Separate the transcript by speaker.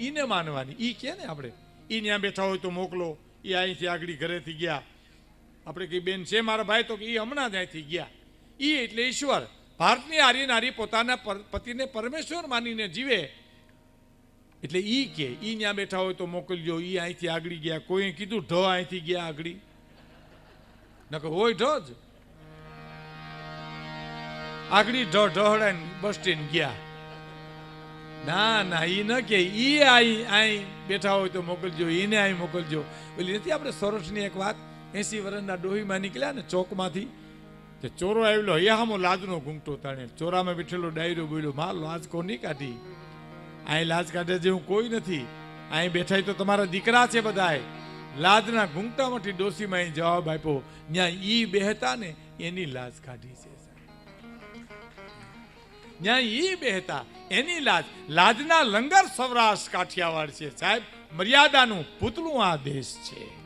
Speaker 1: ઈને માનવાની. એ કે ને આપણે? એ ત્યાં બેઠા હોય તો મોકલો. એ અહીંથી આગળ ઘરેથી ગયા. આપણે કઈ બેન, છે મારા ભાઈ? તો કે એ હમણાં અહીંથી ગયા. એ એટલે ઈશ્વર. ભારતની આર્ય નારી પોતાના પતિને પરમેશ્વર માનીને જીવે. એટલે ઈ કે, ઈ ત્યાં બેઠા હોય તો મોકલજો. ઈ અહીંથી આગળ ગયા. કોઈ કીધું, ઢ અહીંથી ગયા આગળ. નકર હોય ઢ જ. આગળ ઢ ઢહડાઈને બસ સ્ટેન્ડ ગયા. ના ના એ ન કે એ આઈ આઈ બેઠા હોય તો મોકલજો એને આઈ મોકલજો. ઓલી નથી આપણે સોરઠની એક વાત? એસી વર્ષના ડોહીમાં નીકળ્યા ને ચોકમાંથી, તે ચોરો આવેલો હૈયામો લાજનો ઘૂંઘટો તાણે. ચોરામાં બેઠેલો ડાયરો બોલ્યો માં લાજ કોની કાઢી? અહીં લાજ કાઢે જેવું કોઈ નથી. અહીં બેઠાય તો તમારા દીકરા છે બધાય. લાજના ઘૂંઘટામાંથી ડોસીમાં અહીં જવાબ આપ્યો ત્યાં ઈ બેહતા ને એની લાજ કાઢી છે ત્યાં એ બેહતા. એની લાજ. લાજના લંગર સૌરાષ્ટ્ર કાઠિયાવાડ છે. સાહેબ, મર્યાદાનું પૂતળું આ દેશ છે?